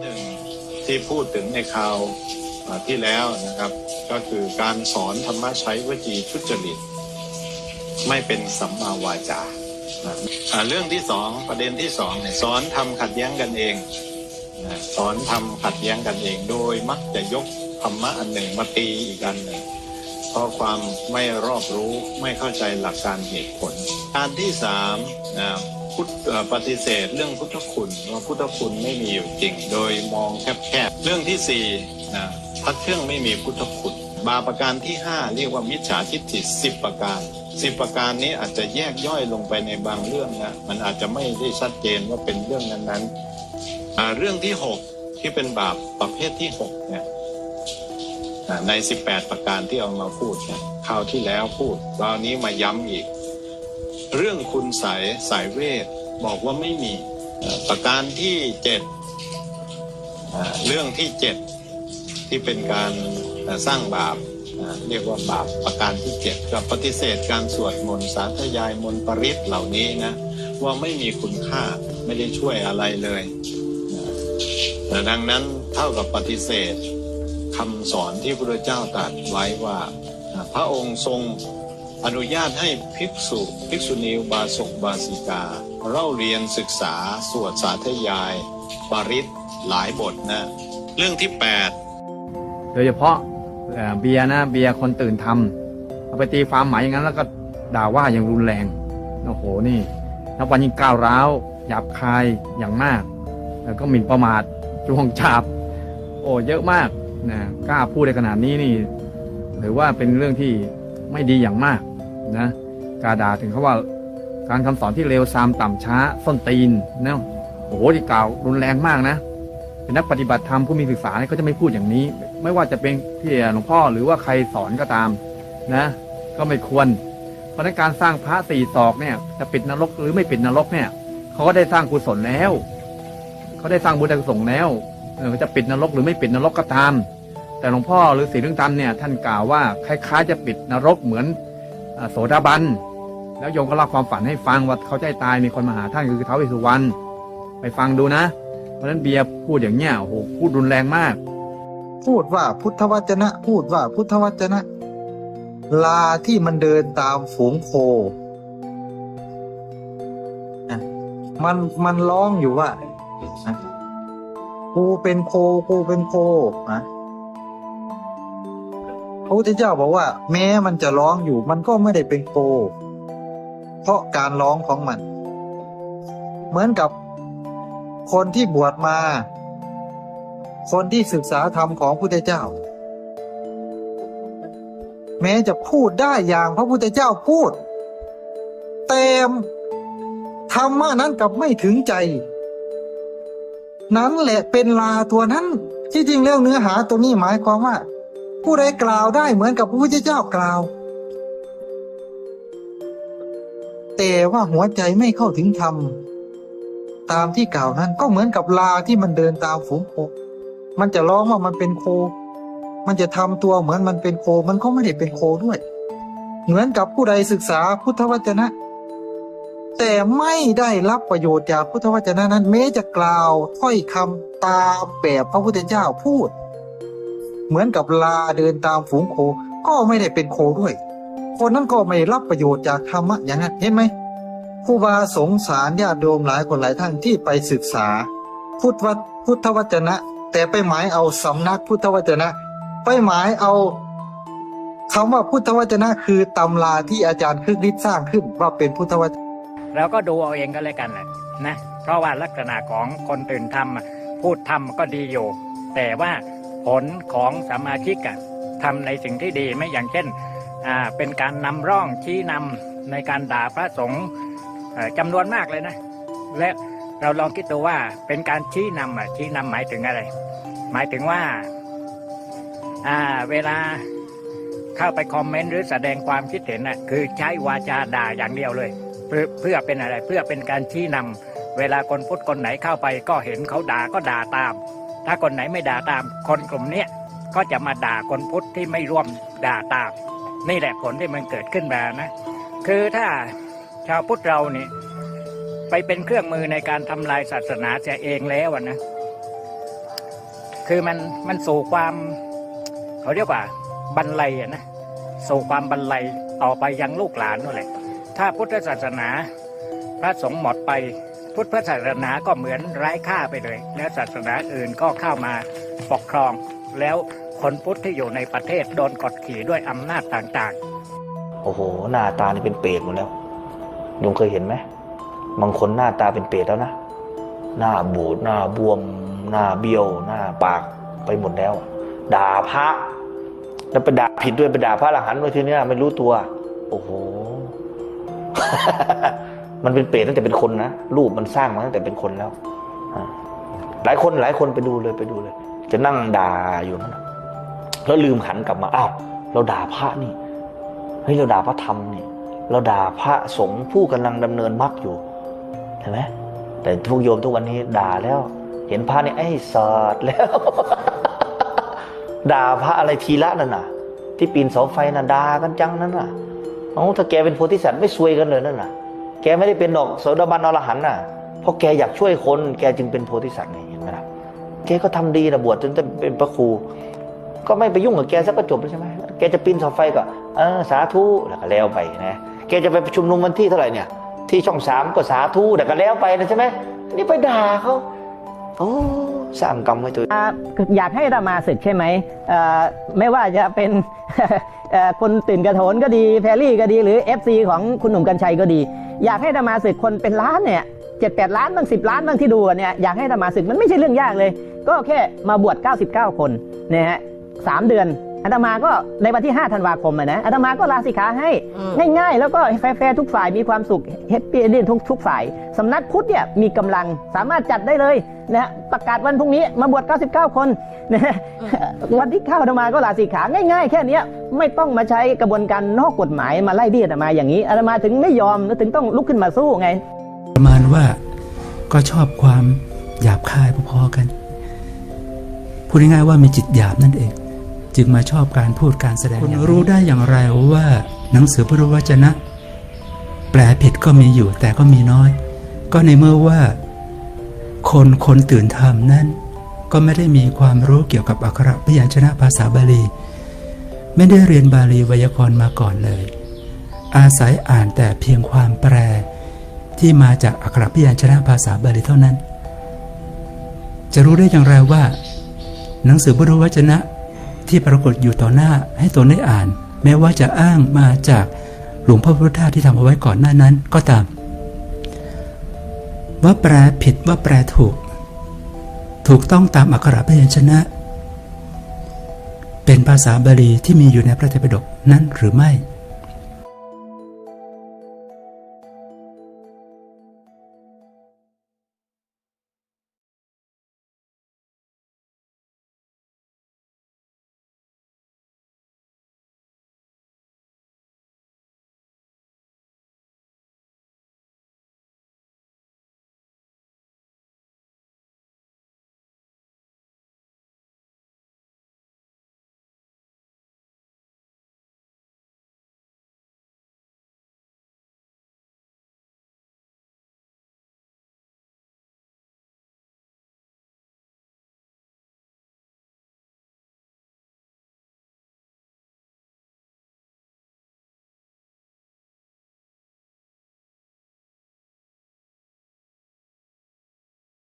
หนึ่งที่พูดถึงในข่าวที่แล้วนะครับ ก็คือการสอนธรรมะใช้วจีทุจริต ไม่เป็นสัมมาวาจานะเรื่องที่สองประเด็นที่สองเนี่ยสอนทำขัดแย้งกันเองนะสอนทำขัดแย้งกันเองโดยมักจะยกธรรมะอันหนึ่งมาตีอีกอันหนึ่งเพราะความไม่รอบรู้ไม่เข้าใจหลักการเหตุผล การที่สามนะ พุทธปฏิเสธเรื่องพุทธคุณว่าพุทธคุณไม่มีอยู่จริง โดยมองแคบๆเรื่องที่สี่นะพักเครื่องไม่มีพุทธคุณบาปประการที่ห้าเรียกว่ามิจฉาทิฏฐิสิบประการสิบประการนี้อาจจะแยกย่อยลงไปในบางเรื่องนะมันอาจจะไม่ได้ชัดเจนว่าเป็นเรื่องนั้นๆเรื่องที่หกที่เป็นบาปประเภทที่หกเนี่ยในสิบแปดประการที่เอามาพูดเนี่ยคราวที่แล้วพูดคราวนี้มาย้ำอีก เรื่องคุณสายสายเวทบอกว่าไม่มีประการที่เจ็ดเรื่องที่เจ็ดที่เป็นการสร้างบาปเรียกว่าบาปประการที่เจ็ดกับปฏิเสธการสวดมนต์สาธยายมนต์ปริตเหล่านี้นะว่าไม่มีคุณค่าไม่ได้ช่วยอะไรเลยแต่ดังนั้นเท่ากับปฏิเสธคำสอนที่พระเจ้าตรัสไว้ว่า พระองค์ทรง อนุญาตให้ภิกษุภิกษุณีบาสกบาสิกา เล่าเรียนศึกษา สวดสาธยาย ปริตหลายบทนะ เรื่องที่โดยเฉพาะเบียนะเบียคนตื่นทำเอาไปตีความหมายอย่างนั้น แล้วก็ด่าว่าอย่างรุนแรงโอ้โหนี่นับวันยิ่งก้าวร้าวหยาบคายอย่างมาก แล้วก็หมิ่นประมาทจวงจับโอ้เยอะมากนะกล้าพูดในขนาดนี้นี่ถือว่าเป็นเรื่องที่ ไม่ดีอย่างมากนะกาดาถึงเขาว่าการคำสอนที่เลวทรามต่ำช้าส้นตีนเนะโอ้โหที่กล่าวรุนแรงมากนะเป็นนักปฏิบัติธรรมผู้มีศึกษาเนี่ยเขาจะไม่พูดอย่างนี้ ไม่ว่าจะเป็นที่หลวงพ่อหรือว่าใครสอนก็ตามนะ ก็ไม่ควร เพราะนั้นการสร้างพระสี่ศอกเนี่ยจะปิดนรกหรือไม่ปิดนรกเนี่ยเขาก็ได้สร้างกุศลแล้วเขาได้สร้างบุญกุศลแล้วเออจะปิดนรกหรือไม่ปิดนรกก็ตาม แต่หลวงพ่อหรือศรีเรื่องธรรมเนี่ยท่านกล่าวว่าคล้ายๆ จะปิดนรกเหมือนอโสดาบันแล้วโยมก็เล่าความฝันให้ฟังว่าเขาใจตายมีคนมาหาท่านคือเท้าวเวสสุวรรณไปฟังดูนะ เพราะนั้นเบียร์พูดอย่างเนี้ยโอ้โหพูดรุนแรงมาก พูดว่าพุทธวจนะ พูดว่าพุทธวจนะ ลาที่มันเดินตามฝูงโคมันมันร้องอยู่ว่ากูเป็นโคกูเป็นโคนะ พระพุทธเจ้าบอกว่า แม้มันจะร้องอยู่มันก็ไม่ได้เป็นโคเพราะการร้องของมัน เหมือนกับคนที่บวชมา คนที่ศึกษาธรรมของพระพุทธเจ้า แม้จะพูดได้อย่างพระพุทธเจ้าพูดแต่ธรรมะนั้นกับไม่ถึงใจ นั้นแหละเป็นลาตัวนั้น ที่จริงแล้วเนื้อหาตัวนี้หมายความว่า ผู้ใดกล่าวได้เหมือนกับพระพุทธเจ้ากล่าว แต่ว่าหัวใจไม่เข้าถึงธรรม ตามที่กล่าวนั้นก็เหมือนกับลาที่มันเดินตามฝูงโค มันจะร้องว่ามันเป็นโค มันจะทำตัวเหมือนมันเป็นโค มันก็ไม่ได้เป็นโคด้วย เหมือนกับผู้ใดศึกษาพุทธวจนะ แต่ไม่ได้รับประโยชน์จากพุทธวจนะนั้นแม้จะกล่าวถ้อยคำตามแบบพระพุทธเจ้าพูด เหมือนกับลาเดินตามฝูงโค ก็ไม่ได้เป็นโคด้วย คนนั้นก็ไม่รับประโยชน์จากธรรมะอย่างนั้นเห็นไหมครูบาสงสารญาติโยมหลายคนหลายท่านที่ไปศึกษา พุทธวพุทธวจนะ แต่ไปหมายเอาสำนักพุทธวจนะ ไปหมายเอาคำว่าพุทธวจนะคือตำราที่อาจารย์คึกฤทธิ์สร้างขึ้นว่าเป็นพุทธวจนะเราก็ดูเอาเองก็แล้วกันแหละนะเพราะว่าลักษณะของคนตื่นทำอะพูดทำก็ดีอยู่ แต่ว่า ผลของสมาชิกะทำในสิ่งที่ดีไม่อย่างเช่นเป็นการนำร่องชี้นำในการด่าพระสงฆ์จำนวนมากเลยนะ และเราลองคิดดูว่าเป็นการชี้นำชี้นำหมายถึงอะไร หมายถึงว่าเวลาเข้าไปคอมเมนต์หรือแสดงความคิดเห็นน่ะคือใช้วาจาด่าอย่างเดียวเลยเพื่อเพื่อเป็นอะไรเพื่อเป็นการชี้นำเวลาคนพุทธคนไหนเข้าไปก็เห็นเขาด่าก็ด่าตาม ถ้าคนไหนไม่ด่าตาม คนกลุ่มเนี้ยก็จะมาด่าคนพุทธที่ไม่ร่วมด่าตาม นี่แหละผลที่มันเกิดขึ้นมานะ คือถ้าชาวพุทธเรานี่ไปเป็นเครื่องมือในการทำลายศาสนาเสียเองแล้วนะ คือมันมันสู่ความเขาเรียกว่าบรรลัยนะสู่ความบรรลัยต่อไปยังลูกหลานนั่นแหละ ถ้าพุทธศาสนาพระสงฆ์หมดไป พุทธศาสนาก็เหมือนไร้ค่าไปเลย แล้วศาสนาอื่นก็เข้ามาปกครอง แล้วคนพุทธที่อยู่ในประเทศโดนกดขี่ด้วยอำนาจต่างๆ โอ้โห หน้าตานี่เป็นเปรตหมดแล้วยมเคยเห็นไหมบางคนหน้าตาเป็นเปรตแล้วนะหน้าบูดหน้าบวม หน้าเบี้ยว หน้าปากไปหมดแล้ว ด่าพระแล้วไปด่าผิดด้วยไปด่าพระอรหันต์ด้วยทีนี้ไม่รู้ตัว โอ้โห มันเป็นเปรตตั้งแต่เป็นคนนะรูปมันสร้างมาตั้งแต่เป็นคนแล้วหลายคนหลายคนไปดูเลยไปดูเลย จะนั่งด่าอยู่นั่นแล้วลืมหันกลับมาอ้าวเราด่าพระนี่เฮ้ยเราด่าพระธรรมนี่ เราด่าพระสงฆ์ผู้กำลังดำเนินมรรคอยู่เห็นไหมแต่ทุกโยมทุกวันนี้ด่าแล้ว เห็นพระนี่ไอ้สอดแล้ว ด่าพระอะไรทีละนั่นน่ะ ที่ปีนเสาไฟน่ะด่ากันจังนั่นน่ะเอ้าถ้าแกเป็นโพธิสัตว์ไม่ซวยกันเลยนั่นน่ะ แกไม่ได้เป็นดอกโสดาบันอรหันต์น่ะเพราะแกอยากช่วยคน แกจึงเป็นโพธิสัตว์ไงเห็นไหมล่ะแกก็ทำดีนะบวชจนจะเป็นพระครู ก็ไม่ไปยุ่งกับแกสักก็จบแล้วใช่ไหมแกจะปีนเสาไฟก็เออสาธุแล้วก็แล้วไปนะแกจะไปประชุมนุมวันที่เท่าไหร่เนี่ย ที่ช่องสามก็สาธุแล้วก็แล้วไปนะใช่ไหมนี่ไปด่าเขา โอ้สร้างกรรมไว้ตัวอยากให้อาตมาศึกใช่ไหมไม่ว่าจะเป็นคนตื่นกระโถนก็ดีแพรรี่ก็ดีหรือ FC ของคุณหนุ่มกัญชัยก็ดี อยากให้อาตมาศึกคนเป็นล้านเนี่ยเจ็ดแปดล้านบ้างสิบล้านบ้างที่ดูเนี่ยอยากให้อาตมาศึกมันไม่ใช่เรื่องยากเลย ก็แค่มาบวช 99 คนนะฮะสามเดือน อาตมาก็ในวันที่ 5 ธันวาคมอะนะอาตมาก็ลาสิกขาให้ง่ายๆ แล้วก็แฟร์ๆทุกฝ่ายมีความสุขแฮปปี้เอนดิ้งทุกทุกฝ่ายสำนักพุทธเนี่ยมีกำลังสามารถจัดได้เลยนะฮะประกาศวันพรุ่งนี้มาบวช 99 คนนะฮะวันที่เข้าอาตมาก็ลาสิกขาง่ายๆ แค่เนี้ยไม่ต้องมาใช้กระบวนการนอกกฎหมายมาไล่เบี้ยอาตมาอย่างนี้อาตมาถึงไม่ยอมและถึงต้องลุกขึ้นมาสู้ไง ประมาณว่าก็ชอบความหยาบคายพอๆกันพูดง่ายๆว่ามีจิตหยาบนั่นเอง จึงมาชอบการพูดการแสดงคุณรู้ได้อย่างไรว่าหนังสือพุทธวจนะ แปลผิดก็มีอยู่แต่ก็มีน้อย ก็ในเมื่อว่า คนคนตื่นธรรมนั้น ก็ไม่ได้มีความรู้เกี่ยวกับอักขระพยัญชนะภาษาบาลี ไม่ได้เรียนบาลีไวยากรณ์มาก่อนเลย อาศัยอ่านแต่เพียงความแปล ที่มาจากอักขระพยัญชนะภาษาบาลีเท่านั้น จะรู้ได้อย่างไรว่า หนังสือพุทธวจนะ ที่ปรากฏอยู่ต่อหน้าให้ตนได้อ่าน แม้ว่าจะอ้างมาจากหลวงพ่อพุทธทาสที่ทำเอาไว้ก่อนหน้านั้นก็ตาม ว่าแปลผิดว่าแปลถูก ถูกต้องตามอักขระพยัญชนะ เป็นภาษาบาลีที่มีอยู่ในพระไตรปิฎกนั้นหรือไม่